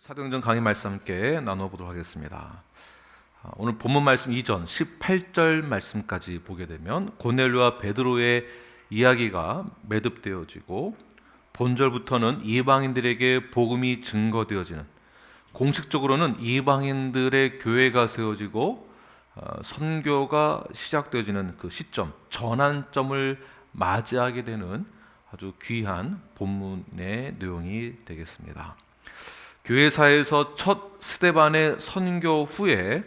사도행전 강의 말씀 함께 나눠보도록 하겠습니다. 아, 오늘 본문 말씀 이전 18절 말씀까지 보게 되면 고넬료와 베드로의 이야기가 매듭되어지고 본절부터는 이방인들에게 복음이 증거되어지는 공식적으로는 이방인들의 교회가 세워지고 어, 선교가 시작되어지는 그 시점 전환점을 맞이하게 되는 아주 귀한 본문의 내용이 되겠습니다. 교회사에서 첫 스테반의 선교 후에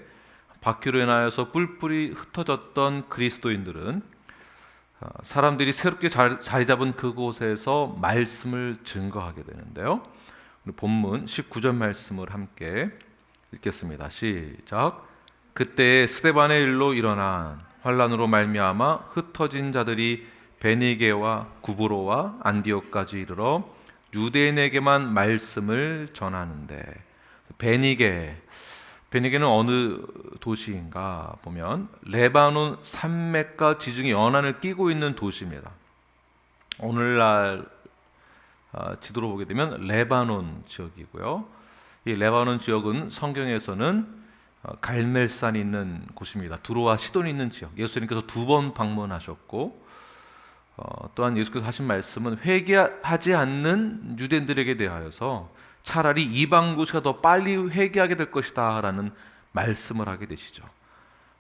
박해로 인하여서 뿔뿔이 흩어졌던 그리스도인들은 어, 사람들이 새롭게 자- 자리 잡은 그곳에서 말씀을 증거하게 되는데요. 본문 19절 말씀을 함께 읽겠습니다. 시작. 그때 스테반의 일로 일어난 환란으로 말미암아 흩어진 자들이 베니게와 구브로와 안디옥까지 이르러 유대인에게만 말씀을 전하는데 베니게 베니게는 어느 도시인가 보면 레바논 산맥과 지중해 연안을 끼고 있는 도시입니다. 오늘날 아, 지도로 보게 되면 레바논 지역이고요. 이 레바논 지역은 성경에서는 어, 갈멜산이 있는 곳입니다. 두로와 시돈이 있는 지역. 예수님께서 두 번 방문하셨고 어, 또한 예수께서 하신 말씀은 회개하지 않는 유대인들에게 대하여서 차라리 이방 도시가 더 빨리 회개하게 될 것이다라는 말씀을 하게 되시죠.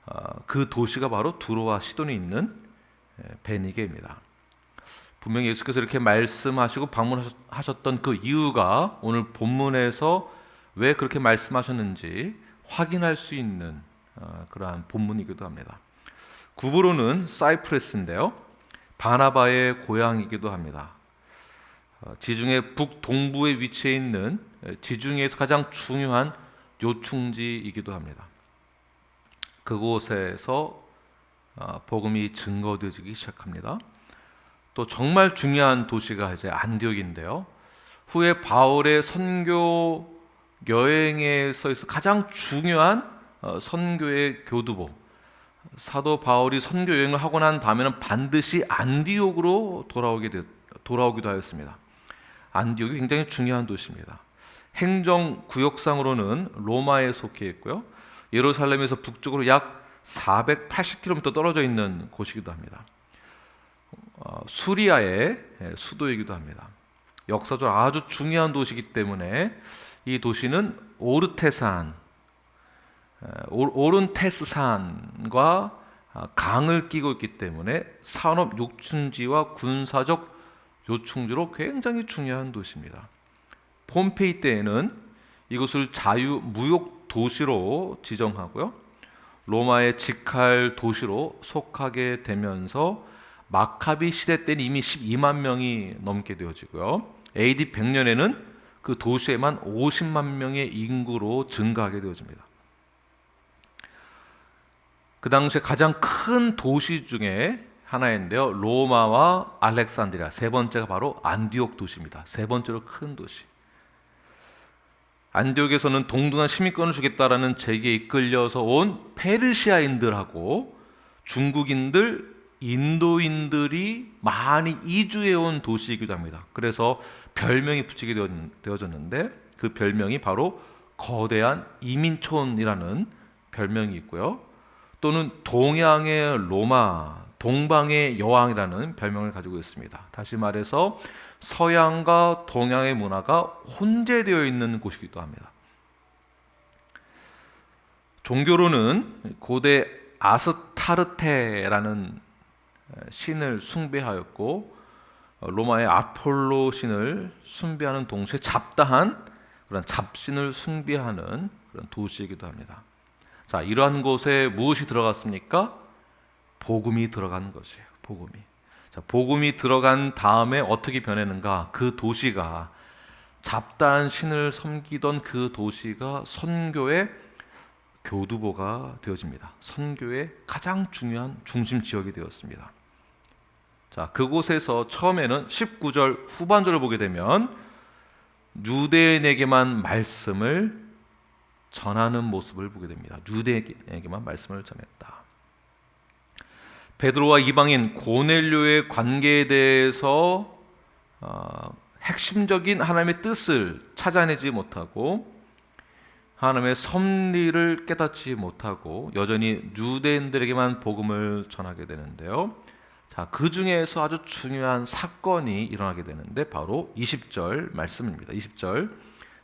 어, 그 도시가 바로 두로와 시돈이 있는 에, 베니게입니다. 분명히 예수께서 이렇게 말씀하시고 방문하셨던 그 이유가 오늘 본문에서 왜 그렇게 말씀하셨는지 확인할 수 있는 어, 그러한 본문이기도 합니다. 구브로는 사이프레스인데요. 바나바의 고향이기도 합니다. 어, 지중해 북동부에 위치해 있는 에, 지중해에서 가장 중요한 요충지이기도 합니다. 그곳에서 어, 복음이 증거되어지기 시작합니다. 또 정말 중요한 도시가 이제 안디옥인데요. 후에 바울의 선교 여행에서 가장 중요한 어, 선교의 교두보 사도 바울이 선교 여행을 하고 난 다음에는 반드시 안디옥으로 돌아오게 되, 돌아오기도 하였습니다. 안디옥이 굉장히 중요한 도시입니다. 행정 구역상으로는 로마에 속해 있고요. 예루살렘에서 북쪽으로 약 480km 떨어져 있는 곳이기도 합니다. 어, 수리아의 수도이기도 합니다. 역사적으로 아주 중요한 도시이기 때문에 이 도시는 오르테산, 에, 오- 오른테스 산과 아, 강을 끼고 있기 때문에 산업 요충지와 군사적 요충지로 굉장히 중요한 도시입니다. 폼페이 때에는 이곳을 자유 무역 도시로 지정하고요. 로마의 직할 도시로 속하게 되면서 마카비 시대 때는 이미 12만 명이 넘게 되어지고요. AD 100년에는 그 도시에만 50만 명의 인구로 증가하게 되어집니다. 그 당시에 가장 큰 도시 중에 하나인데요. 로마와 알렉산드리아 세 번째가 바로 안디옥 도시입니다. 세 번째로 큰 도시. 안디옥에서는 동등한 시민권을 주겠다라는 제기에 이끌려서 온 페르시아인들하고 중국인들, 인도인들이 많이 이주해 온 도시이기도 합니다. 그래서 별명이 붙이게 되어졌는데 그 별명이 바로 거대한 이민촌이라는 별명이 있고요. 또는 동양의 로마, 동방의 여왕이라는 별명을 가지고 있습니다. 다시 말해서 서양과 동양의 문화가 혼재되어 있는 곳이기도 합니다. 종교로는 고대 아스타르테라는 신을 숭배하였고 어, 로마의 아폴로 신을 숭배하는 동시에 잡다한 그런 잡신을 숭배하는 그런 도시이기도 합니다. 자, 이러한 곳에 무엇이 들어갔습니까? 복음이 들어간 것이에요. 복음이. 자, 복음이 들어간 다음에 어떻게 변했는가? 그 도시가 잡다한 신을 섬기던 그 도시가 선교의 교두보가 되어집니다. 선교의 가장 중요한 중심 지역이 되었습니다. 자, 그곳에서 처음에는 19절 후반절을 보게 되면 유대인에게만 말씀을 전하는 모습을 보게 됩니다. 유대인에게만 말씀을 전했다. 베드로와 이방인 고넬료의 관계에 대해서 어, 핵심적인 하나님의 뜻을 찾아내지 못하고 하나님의 섭리를 깨닫지 못하고 여전히 유대인들에게만 복음을 전하게 되는데요. 자, 그 중에서 아주 중요한 사건이 일어나게 되는데 바로 20절 말씀입니다. 20절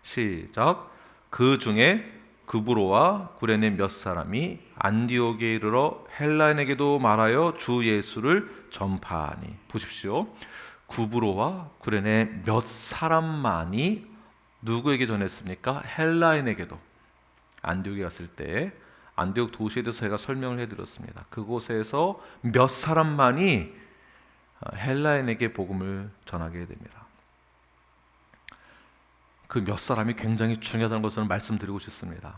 시작. 그 중에 구브로와 구레네 몇 사람이 안디옥에 이르러 헬라인에게도 말하여 주 예수를 전파하니 보십시오. 구브로와 구레네 몇 사람만이 누구에게 전했습니까? 헬라인에게도 안디옥에 갔을 때 안디옥 도시에 대해서 제가 설명을 해드렸습니다. 그곳에서 몇 사람만이 헬라인에게 복음을 전하게 됩니다. 그 몇 사람이 굉장히 중요하다는 것을 말씀드리고 싶습니다.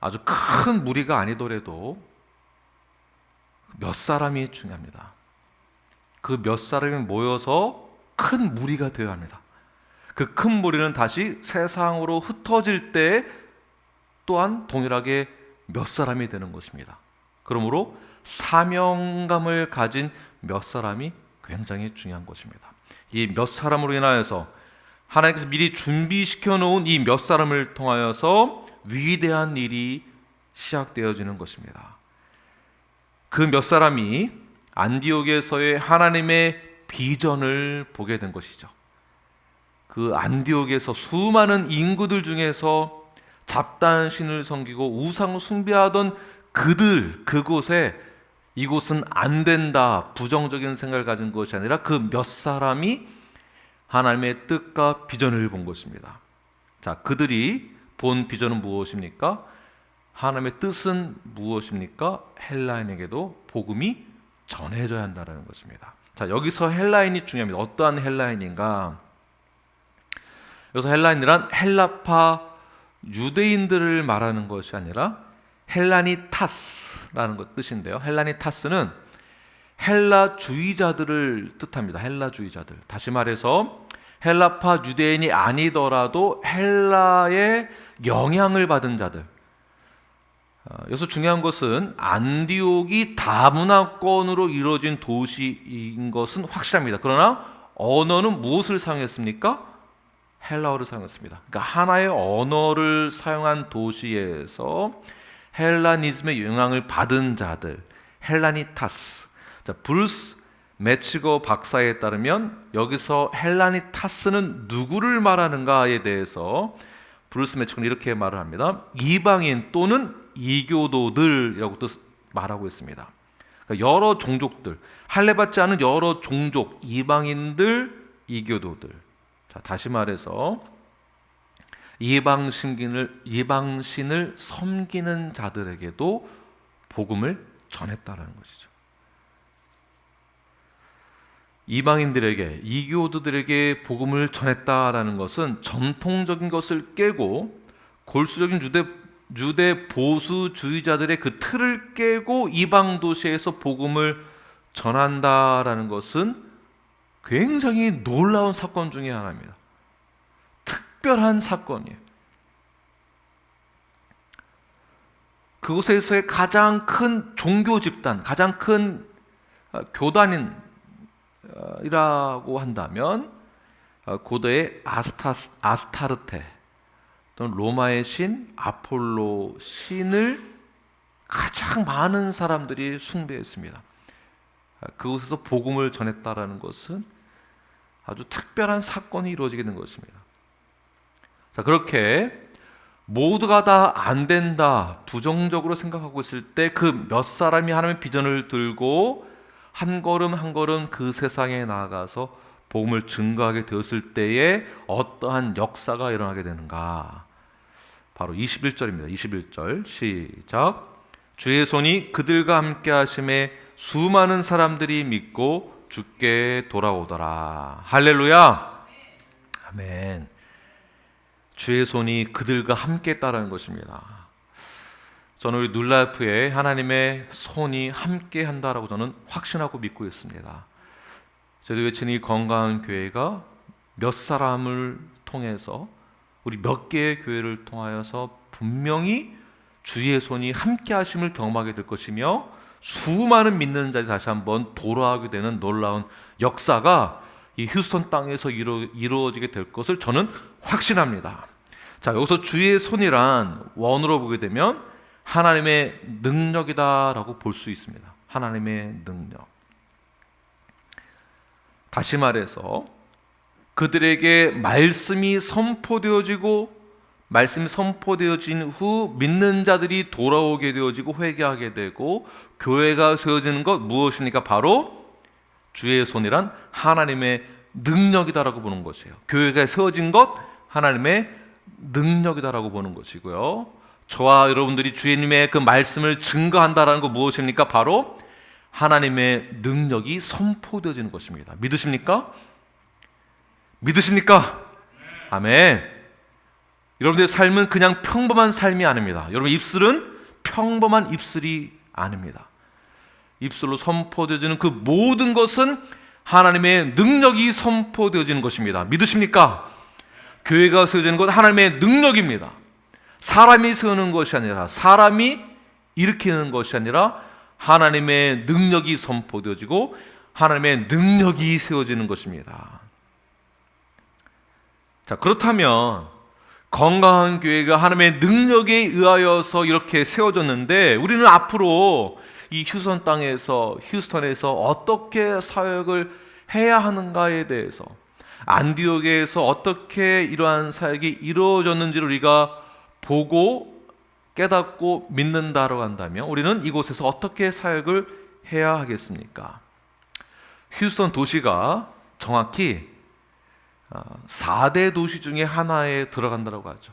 아주 큰 무리가 아니더라도 몇 사람이 중요합니다. 그 몇 사람이 모여서 큰 무리가 되어야 합니다. 그 큰 무리는 다시 세상으로 흩어질 때 또한 동일하게 몇 사람이 되는 것입니다. 그러므로 사명감을 가진 몇 사람이 굉장히 중요한 것입니다. 이 몇 사람으로 인하여서 하나님께서 미리 준비시켜 놓은 이 몇 사람을 통하여서 위대한 일이 시작되어지는 것입니다. 그 몇 사람이 안디옥에서의 하나님의 비전을 보게 된 것이죠. 그 안디옥에서 수많은 인구들 중에서 잡다한 신을 섬기고 우상을 숭배하던 그들 그곳에 이곳은 안 된다 부정적인 생각을 가진 것이 아니라 그 몇 사람이 하나님의 뜻과 비전을 본 것입니다. 자, 그들이 본 비전은 무엇입니까? 하나님의 뜻은 무엇입니까? 헬라인에게도 복음이 전해져야 한다는 것입니다. 자, 여기서 헬라인이 중요합니다. 어떠한 헬라인인가? 여기서 헬라인이란 헬라파 유대인들을 말하는 것이 아니라 헬라니타스라는 것 뜻인데요. 헬라니타스는 헬라주의자들을 뜻합니다. 헬라주의자들. 다시 말해서 헬라파 유대인이 아니더라도 헬라의 영향을 받은 자들. 어, 여기서 중요한 것은 안디옥이 다문화권으로 이루어진 도시인 것은 확실합니다. 그러나 언어는 무엇을 사용했습니까? 헬라어를 사용했습니다. 그러니까 하나의 언어를 사용한 도시에서 헬라니즘의 영향을 받은 자들, 헬라니타스. 자, 브루스 매치거 박사에 따르면 여기서 헬라니 타스는 누구를 말하는가에 대해서 브루스 매치거는 이렇게 말을 합니다. 이방인 또는 이교도들이라고 뜻 말하고 있습니다. 그러니까 여러 종족들, 할례받지 않은 여러 종족, 이방인들, 이교도들. 자, 다시 말해서 이방 신을 이방신을 섬기는 자들에게도 복음을 전했다라는 것이죠. 이방인들에게 이교도들에게 복음을 전했다라는 것은 전통적인 것을 깨고 골수적인 유대 유대 보수주의자들의 그 틀을 깨고 이방 도시에서 복음을 전한다라는 것은 굉장히 놀라운 사건 중의 하나입니다. 특별한 사건이에요. 그곳에서의 가장 큰 종교 집단, 가장 큰 어, 교단 이라고 한다면 어, 고대의 아스타, 아스타르테 또는 로마의 신 아폴로 신을 가장 많은 사람들이 숭배했습니다. 어, 그곳에서 복음을 전했다라는 것은 아주 특별한 사건이 이루어지게 된 것입니다. 자, 그렇게 모두가 다 안 된다, 부정적으로 생각하고 있을 때 그 몇 사람이 하나님의 비전을 들고 한 걸음 한 걸음 그 세상에 나아가서 복음을 증거하게 되었을 때에 어떠한 역사가 일어나게 되는가? 바로 21절입니다. 21절 시작. 주의 손이 그들과 함께 하심에 수많은 사람들이 믿고 주께 돌아오더라. 할렐루야. 아멘. 주의 손이 그들과 함께 따라는 것입니다. 저는 우리 눌라이프에 하나님의 손이 함께 한다라고 저는 확신하고 믿고 있습니다. 저희 외치는 이 건강한 교회가 몇 사람을 통해서 우리 몇 개의 교회를 통하여서 분명히 주의 손이 함께 하심을 경험하게 될 것이며 수많은 믿는 자들이 다시 한번 돌아오게 되는 놀라운 역사가 이 휴스턴 땅에서 이루, 이루어지게 될 것을 저는 확신합니다. 자, 여기서 주의 손이란 원으로 보게 되면 하나님의 능력이다라고 볼 수 있습니다. 하나님의 능력. 다시 말해서 그들에게 말씀이 선포되어지고 말씀이 선포되어진 후 믿는 자들이 돌아오게 되어지고 회개하게 되고 교회가 세워지는 것 무엇입니까? 바로 주의 손이란 하나님의 능력이다라고 보는 것이에요. 교회가 세워진 것 하나님의 능력이다라고 보는 것이고요. 저와 여러분들이 주님의 그 말씀을 증거한다라는 것 무엇입니까? 바로 하나님의 능력이 선포되어지는 것입니다. 믿으십니까? 믿으십니까? 아멘. 여러분들의 삶은 그냥 평범한 삶이 아닙니다. 여러분 입술은 평범한 입술이 아닙니다. 입술로 선포되어지는 그 모든 것은 하나님의 능력이 선포되어지는 것입니다. 믿으십니까? 교회가 세워지는 것 하나님의 능력입니다. 사람이 세우는 것이 아니라 사람이 일으키는 것이 아니라 하나님의 능력이 선포되어지고 하나님의 능력이 세워지는 것입니다. 자, 그렇다면 건강한 교회가 하나님의 능력에 의하여서 이렇게 세워졌는데 우리는 앞으로 이 휴선 땅에서 휴스턴에서 어떻게 사역을 해야 하는가에 대해서 안디옥에서 어떻게 이러한 사역이 이루어졌는지를 우리가 보고 깨닫고 믿는다고 한다면 우리는 이곳에서 어떻게 사역을 해야 하겠습니까? 휴스턴 도시가 정확히 4대 도시 중에 하나에 들어간다고 하죠.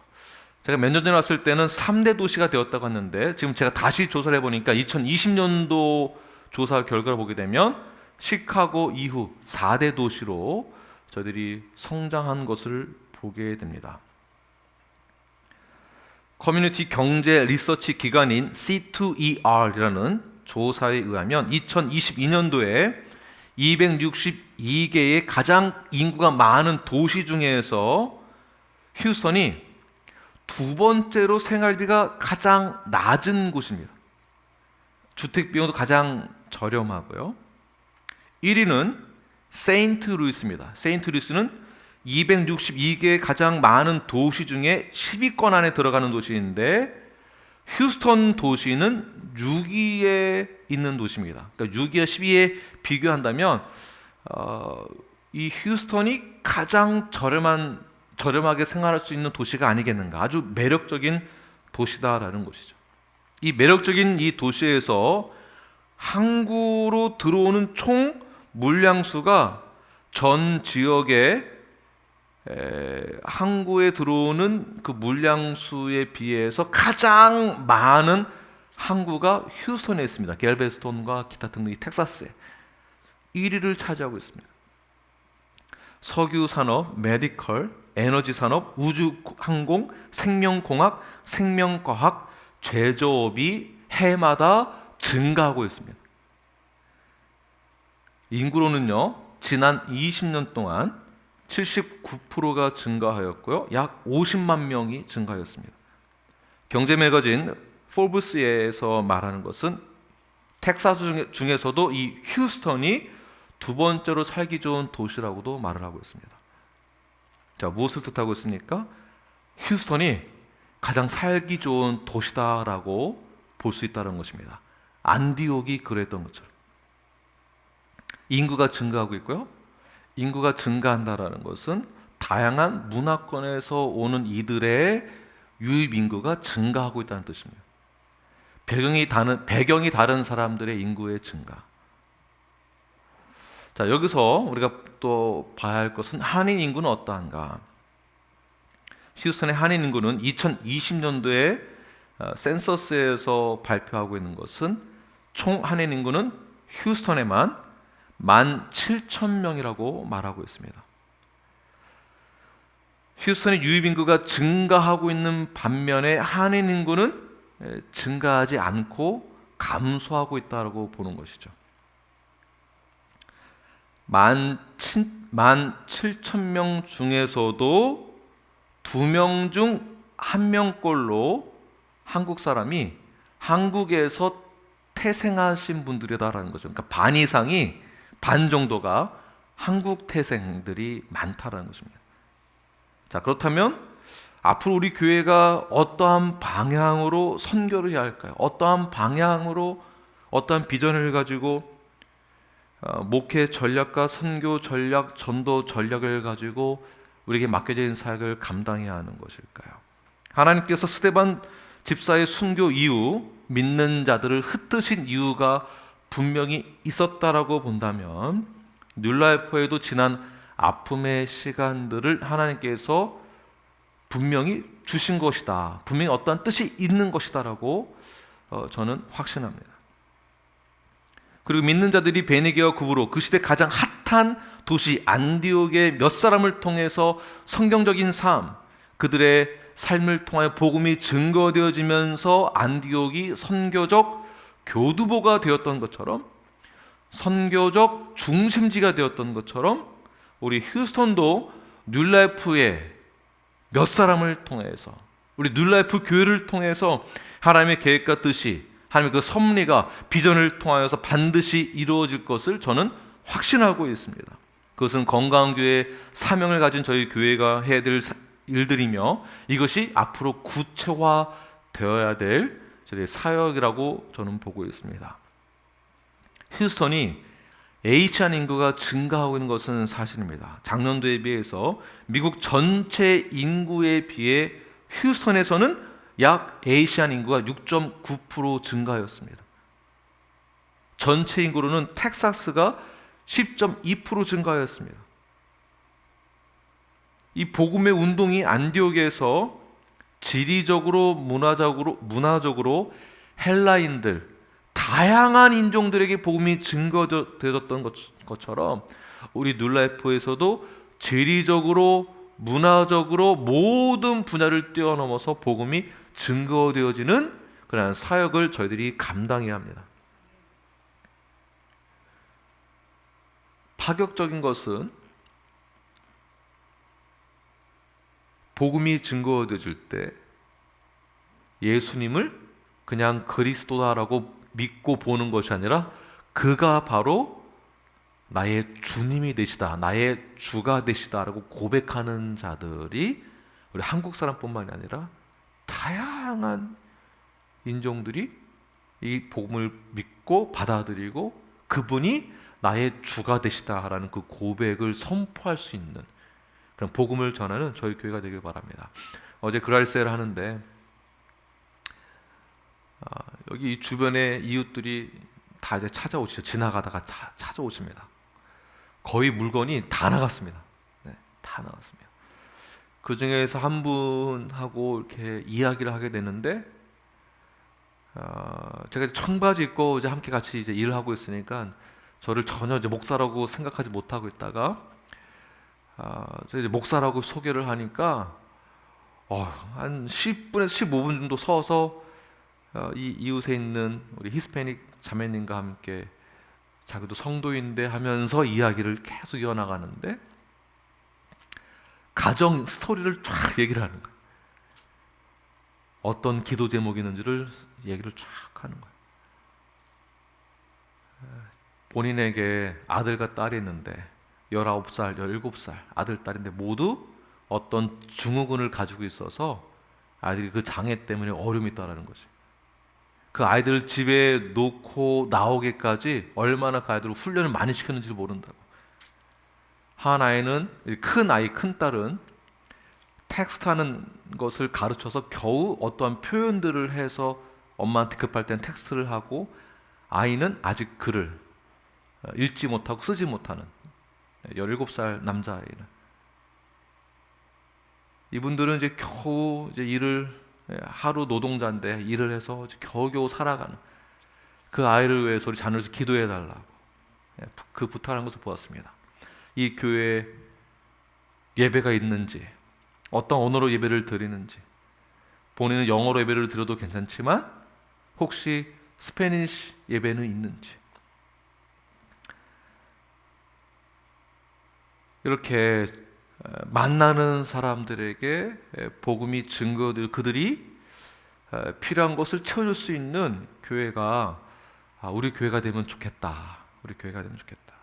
제가 몇 년 전에 왔을 때는 3대 도시가 되었다고 했는데 지금 제가 다시 조사를 해보니까 2020년도 조사 결과를 보게 되면 시카고 이후 4대 도시로 저희들이 성장한 것을 보게 됩니다. 커뮤니티 경제 리서치 기관인 C2ER이라는 조사에 의하면 2022년도에 262개의 가장 인구가 많은 도시 중에서 휴스턴이 두 번째로 생활비가 가장 낮은 곳입니다. 주택 비용도 가장 저렴하고요. 1위는 세인트 루이스입니다. 세인트 루이스는 262개의 가장 많은 도시 중에 10위권 안에 들어가는 도시인데 휴스턴 도시는 6위에 있는 도시입니다. 그러니까 6위와 10위에 비교한다면 어, 이 휴스턴이 가장 저렴한 저렴하게 생활할 수 있는 도시가 아니겠는가? 아주 매력적인 도시다라는 것이죠. 이 매력적인 이 도시에서 항구로 들어오는 총 물량수가 전 지역의 에, 항구에 들어오는 그 물량수에 비해서 가장 많은 항구가 휴스턴에 있습니다. 갤베스톤과 기타 등등이 텍사스에 1위를 차지하고 있습니다. 석유 산업, 메디컬, 에너지 산업, 우주 항공, 생명공학, 생명과학, 제조업이 해마다 증가하고 있습니다. 인구로는요, 지난 20년 동안 79%가 증가하였고요. 약 50만 명이 증가하였습니다. 경제 매거진 포브스에서 말하는 것은 텍사스 중에서도 이 휴스턴이 두 번째로 살기 좋은 도시라고도 말을 하고 있습니다. 자, 무엇을 뜻하고 있습니까? 휴스턴이 가장 살기 좋은 도시다라고 볼 수 있다는 것입니다. 안디옥이 그랬던 것처럼. 인구가 증가하고 있고요. 인구가 증가한다라는 것은 다양한 문화권에서 오는 이들의 유입 인구가 증가하고 있다는 뜻입니다. 배경이 다른 배경이 다른 사람들의 인구의 증가. 자, 여기서 우리가 또 봐야 할 것은 한인 인구는 어떠한가? 휴스턴의 한인 인구는 2020년도에 어, 센서스에서 발표하고 있는 것은 총 한인 인구는 휴스턴에만 1 만 7천 명이라고 말하고 있습니다. 휴스턴의 유입 인구가 증가하고 있는 반면에 한인 인구는 증가하지 않고 감소하고 있다고 보는 것이죠. 만, 만 7천 명 중에서도 두 명 중 한 명꼴로 한국 사람이 한국에서 태생하신 분들이다라는 거죠. 그러니까 반 이상이 반 정도가 한국 태생들이 많다라는 것입니다. 자, 그렇다면 앞으로 우리 교회가 어떠한 방향으로 선교를 해야 할까요? 어떠한 방향으로 어떠한 비전을 가지고 어, 목회 전략과 선교 전략, 전도 전략을 가지고 우리에게 있는 사역을 감당해야 하는 것일까요? 하나님께서 스테반 집사의 순교 이후 믿는 자들을 흩으신 이유가 분명히 있었다라고 본다면 뉴라이프에도 지난 아픔의 시간들을 하나님께서 분명히 주신 것이다. 분명히 어떠한 뜻이 있는 것이다라고 어, 저는 확신합니다. 그리고 믿는 자들이 베네게와 구브로 그 시대 가장 핫한 도시 안디옥의 몇 사람을 통해서 성경적인 삶, 그들의 삶을 통하여 복음이 증거되어지면서 안디옥이 선교적 교두보가 되었던 것처럼 선교적 중심지가 되었던 것처럼 우리 휴스턴도 뉴라이프의 몇 사람을 통해서 우리 뉴라이프 교회를 통해서 하나님의 계획과 뜻이 하나님의 그 섭리가 비전을 통하여서 반드시 이루어질 것을 저는 확신하고 있습니다. 그것은 건강한 교회 사명을 가진 저희 교회가 해야 될 일들이며 이것이 앞으로 구체화 되어야 될 저희 사역이라고 저는 보고 있습니다. 휴스턴이 H한 인구가 증가하고 있는 것은 사실입니다. 작년도에 비해서 미국 전체 인구에 비해 휴스턴에서는 약 에이시안 인구가 6.9% 증가하였습니다. 전체 인구로는 텍사스가 10.2% 증가하였습니다. 이 복음의 운동이 안디옥에서 지리적으로 문화적으로 문화적으로 헬라인들 다양한 인종들에게 복음이 증거되었던 것처럼 우리 눌라이프에서도 지리적으로 문화적으로 모든 분야를 뛰어넘어서 복음이 증거되어지는 그러한 사역을 저희들이 감당해야 합니다. 파격적인 것은 복음이 증거되어질 때 예수님을 그냥 그리스도다라고 믿고 보는 것이 아니라 그가 바로 나의 주님이 되시다, 나의 주가 되시다라고 고백하는 자들이 우리 한국 사람뿐만이 아니라 다양한 인종들이 이 복음을 믿고 받아들이고 그분이 나의 주가 되시다라는 그 고백을 선포할 수 있는 그런 복음을 전하는 저희 교회가 되길 바랍니다. 어제 그랄세를 하는데 아, 여기 이 주변의 이웃들이 다 이제 찾아오시죠. 지나가다가 차, 찾아오십니다. 거의 물건이 다 나갔습니다. 네, 다 나갔습니다. 그 중에서 한 분하고 이렇게 이야기를 하게 되는데, 어, 제가 청바지 입고 이제 함께 같이 이제 일을 하고 있으니까 저를 전혀 이제 목사라고 생각하지 못하고 있다가, 어, 제가 이제 목사라고 소개를 하니까, 어, 한 10분에서 15분 정도 서서 어, 이 이웃에 있는 우리 히스패닉 자매님과 함께 자기도 성도인데 하면서 이야기를 계속 이어나가는데 가정 스토리를 쫙 얘기를 하는 거예요. 어떤 기도 제목이 있는지를 얘기를 쫙 하는 거예요. 본인에게 아들과 딸이 있는데 19살, 17살 아들, 딸인데 모두 어떤 증후군을 가지고 있어서 아들이 그 장애 때문에 어려움이 있다는 거지. 그 아이들을 집에 놓고 나오기까지 얼마나 그 아이들을 훈련을 많이 시켰는지 모른다고. 한 아이는 큰 아이, 큰 딸은 텍스트하는 것을 가르쳐서 겨우 어떠한 표현들을 해서 엄마한테 급할 땐 텍스트를 하고 아이는 아직 글을 읽지 못하고 쓰지 못하는 17살 남자아이는 이분들은 이제 겨우 이제 일을 예, 하루 노동자인데 일을 해서 겨우겨우 살아가는 그 아이를 위해서 우리 자녀에서 기도해 달라고 예, 그 부탁하는 것을 보았습니다. 이 교회 예배가 있는지 어떤 언어로 예배를 드리는지 본인은 영어로 예배를 드려도 괜찮지만 혹시 스페니쉬 예배는 있는지 이렇게 만나는 사람들에게 복음이 증거들 그들이 필요한 것을 채워줄 수 있는 교회가 아, 우리 교회가 되면 좋겠다. 우리 교회가 되면 좋겠다.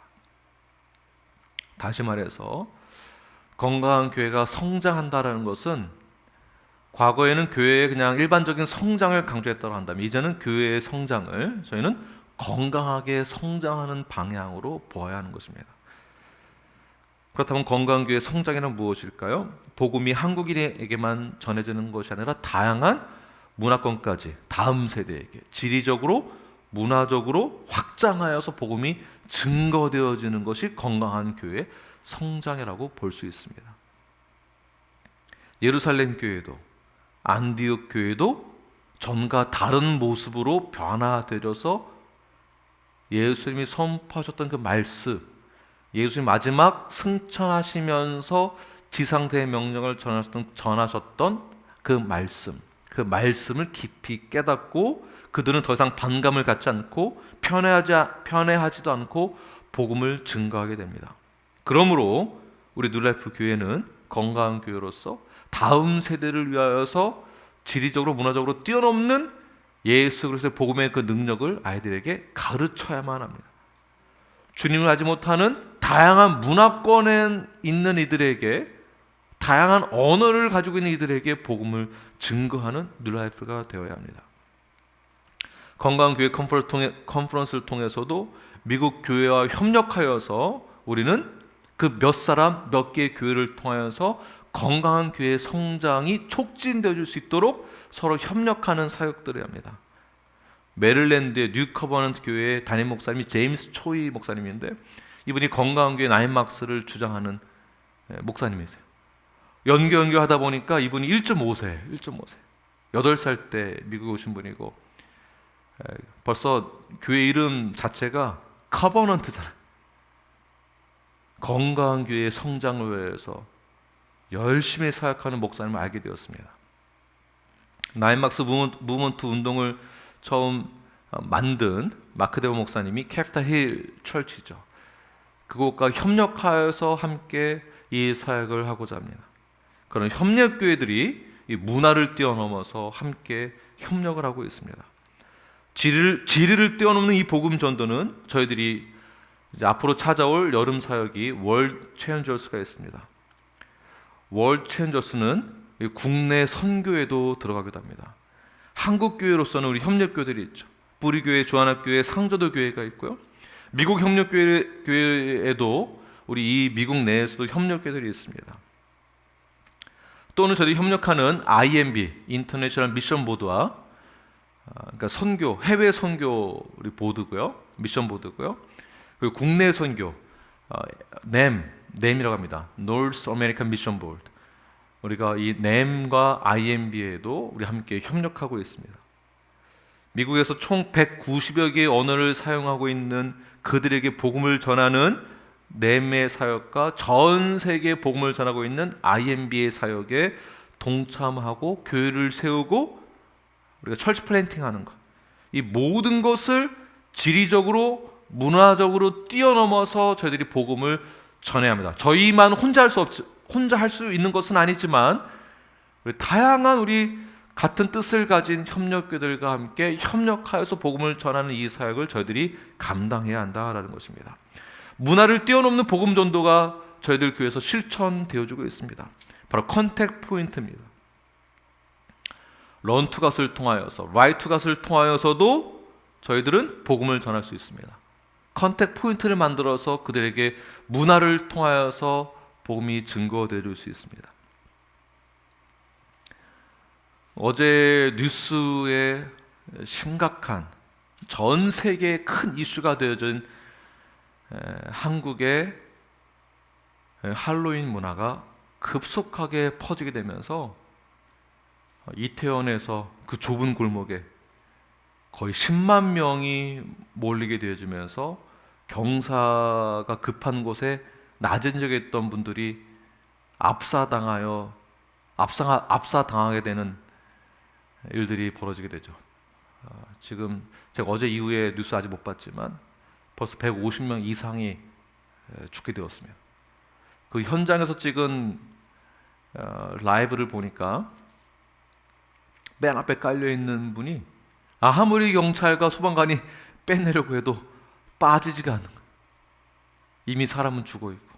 다시 말해서 건강한 교회가 성장한다라는 것은 과거에는 교회의 그냥 일반적인 성장을 강조했다고 한다면 이제는 교회의 성장을 저희는 건강하게 성장하는 방향으로 보아야 하는 것입니다. 그렇다면 건강한 교회 성장이란 무엇일까요? 복음이 한국인에게만 전해지는 것이 아니라 다양한 문화권까지 다음 세대에게 지리적으로 문화적으로 확장하여서 복음이 증거되어지는 것이 건강한 교회 성장이라고 볼 수 있습니다. 예루살렘 교회도 안디옥 교회도 전과 다른 모습으로 변화되어서 예수님이 선포하셨던 그 말씀, 예수님 마지막 승천하시면서 지상대의 명령을 전하셨던, 전하셨던 그 말씀, 그 말씀을 깊이 깨닫고 그들은 더 이상 반감을 갖지 않고 편애하지, 편애하지도 않고 복음을 증거하게 됩니다. 그러므로 우리 뉴라이프 교회는 건강한 교회로서 다음 세대를 위하여서 지리적으로 문화적으로 뛰어넘는 예수 그리스도의 복음의 그 능력을 아이들에게 가르쳐야만 합니다. 주님을 알지 못하는 다양한 문화권에 있는 이들에게 다양한 언어를 가지고 있는 이들에게 복음을 증거하는 뉴라이프가 되어야 합니다. 건강교회 컨퍼런스를 통해서도 미국 교회와 협력하여서 우리는 그 몇 사람 몇 개의 교회를 통하여서 건강한 교회의 성장이 촉진되어 줄 수 있도록 서로 협력하는 사역들을 합니다. 메릴랜드의 뉴커버넌트 교회의 담임 목사님이 제임스 초이 목사님인데 이분이 건강한 교회 나인막스를 주장하는 예, 목사님이세요. 연교 연교 하다 보니까 이분이 1.5세, 1.5세. 8살 때 미국에 오신 분이고 예, 벌써 교회 이름 자체가 커버넌트잖아요. 건강한 교회의 성장을 위해서 열심히 사역하는 목사님을 알게 되었습니다. 나인막스 무먼트 운동을 처음 어, 만든 마크 데버 목사님이 캡타 힐 철치죠. 그곳과 협력하여서 함께 이 사역을 하고자 합니다. 그런 협력 교회들이 이 문화를 뛰어넘어서 함께 협력을 하고 있습니다. 지리를, 지리를 뛰어넘는 이 복음 전도는 저희들이 앞으로 찾아올 여름 사역이 월 체인저스가 있습니다. 월 체인저스는 국내 선교에도 들어가기도 합니다. 한국 교회로서는 우리 협력 교회들이 있죠. 뿌리 교회, 주한학 교회, 상저도 교회가 있고요. 미국 협력 교회에도 우리 이 미국 내에서도 협력 교회들이 있습니다. 또는 저희 협력하는 IMB 인터내셔널 미션 보드와 그러니까 선교 해외 선교 우리 보드고요 미션 보드고요 그리고 국내 선교 NAM NAM이라고 합니다 North American Mission Board 우리가 이 NAM과 IMB에도 우리 함께 협력하고 있습니다. 미국에서 총 190여 개의 언어를 사용하고 있는 그들에게 복음을 전하는 NAM의 사역과 전 세계 복음을 전하고 있는 IMB의 사역에 동참하고 교회를 세우고 우리가 철치 플랜팅 하는 것. 이 모든 것을 지리적으로 문화적으로 뛰어넘어서 저희들이 복음을 전해야 합니다. 저희만 혼자 할 수 없, 혼자 할 수 있는 것은 아니지만 우리 다양한 우리 같은 뜻을 가진 협력교들과 함께 협력하여서 복음을 전하는 이 사역을 저희들이 감당해야 한다라는 것입니다. 문화를 뛰어넘는 복음 전도가 저희들 교회에서 실천되어지고 있습니다. 바로 컨택 포인트입니다. 런투 갓을 통하여서 라이투 갓을 통하여서도 저희들은 복음을 전할 수 있습니다. 컨택 포인트를 만들어서 그들에게 문화를 통하여서 복음이 증거될 수 있습니다. 어제 뉴스에 심각한 전 세계 큰 이슈가 되어진 한국의 할로윈 문화가 급속하게 퍼지게 되면서 이태원에서 그 좁은 골목에 거의 10만 명이 몰리게 되어지면서 경사가 급한 곳에 낮은 적에 있던 분들이 압사당하여 압사 압사당하게 되는 일들이 벌어지게 되죠. 어, 지금 제가 어제 이후에 뉴스 아직 못 봤지만 벌써 150명 이상이 죽게 되었습니다. 그 현장에서 찍은 어, 라이브를 보니까 맨 앞에 깔려 있는 분이 아무리 경찰과 소방관이 빼내려고 해도 빠지지가 않는. 이미 사람은 죽어 있고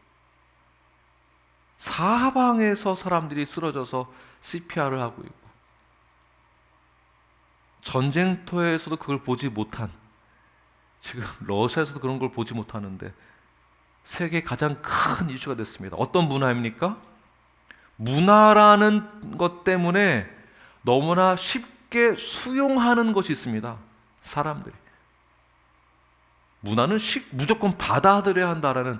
사방에서 사람들이 쓰러져서 CPR을 하고 있고 전쟁터에서도 그걸 보지 못한 지금 러시아에서도 그런 걸 보지 못하는데 세계 가장 큰 이슈가 됐습니다. 어떤 문화입니까? 문화라는 것 때문에 너무나 쉽게 수용하는 것이 있습니다. 사람들이. 문화는 쉽- 무조건 받아들여야 한다라는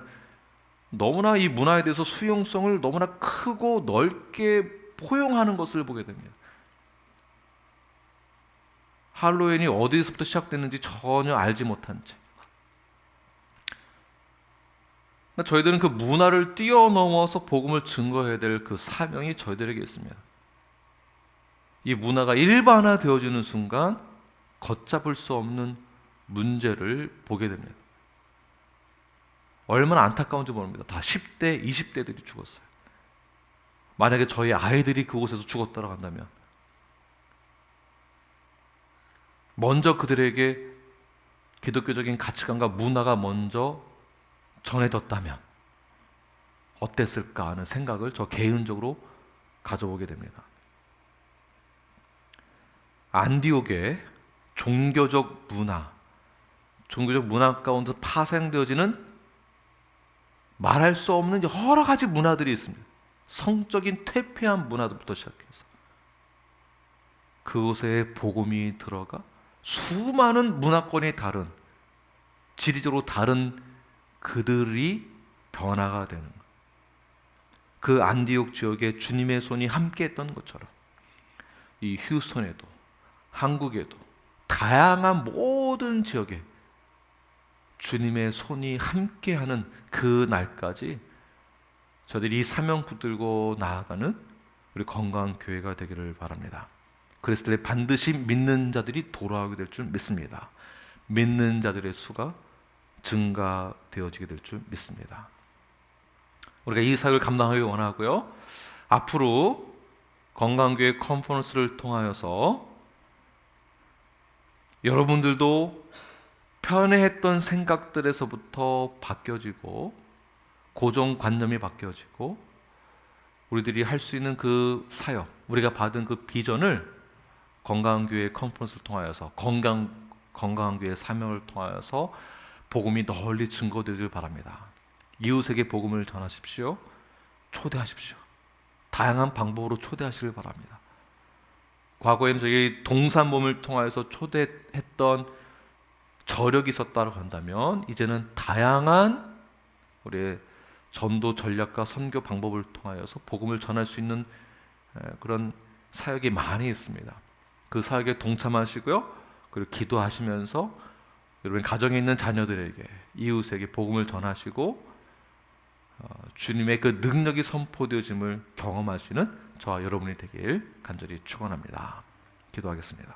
너무나 이 문화에 대해서 수용성을 너무나 크고 넓게 포용하는 것을 보게 됩니다. 할로윈이 어디서부터 시작됐는지 전혀 알지 못한 채. 그러니까 저희들은 그 문화를 뛰어넘어서 복음을 증거해야 될 그 사명이 저희들에게 있습니다. 이 문화가 일반화 되어지는 순간 걷잡을 수 없는 문제를 보게 됩니다. 얼마나 안타까운지 모릅니다. 다 10대, 20대들이 죽었어요. 만약에 저희 아이들이 그곳에서 죽었다고 한다면 먼저 그들에게 기독교적인 가치관과 문화가 먼저 전해졌다면 어땠을까 하는 생각을 저 개인적으로 가져보게 됩니다. 안디옥의 종교적 문화, 종교적 문화 가운데 파생되어지는 말할 수 없는 여러 가지 문화들이 있습니다. 성적인 퇴폐한 문화부터 시작해서 그곳에 복음이 들어가 수많은 문화권이 다른 지리적으로 다른 그들이 변화가 되는 것. 그 안디옥 지역에 주님의 손이 함께했던 것처럼 이 휴스턴에도 한국에도 다양한 모든 지역에 주님의 손이 함께하는 그 날까지 저들이 이 사명 붙들고 나아가는 우리 건강한 교회가 되기를 바랍니다. 그랬을 때 반드시 믿는 자들이 돌아오게 될 줄 믿습니다. 믿는 자들의 수가 증가되어지게 될 줄 믿습니다. 우리가 이 사역을 감당하기 원하고요. 앞으로 건강교회 컨퍼런스를 통하여서 여러분들도 편애했던 생각들에서부터 바뀌어지고 고정관념이 바뀌어지고 우리들이 할 수 있는 그 사역, 우리가 받은 그 비전을 건강교회 컨퍼런스를 통하여서 건강 건강한 교회 사명을 통하여서 복음이 널리 증거되길 바랍니다. 이웃에게 복음을 전하십시오. 초대하십시오. 다양한 방법으로 초대하시길 바랍니다. 과거에는 저희 동산몸을 통하여서 초대했던 저력이 있었다고 한다면 이제는 다양한 우리의 전도 전략과 선교 방법을 통하여서 복음을 전할 수 있는 에, 그런 사역이 많이 있습니다. 그 사역에 동참하시고요. 그리고 기도하시면서 여러분 가정에 있는 자녀들에게 이웃에게 복음을 전하시고 어, 주님의 그 능력이 선포되어짐을 경험하시는 저와 여러분이 되길 간절히 축원합니다. 기도하겠습니다.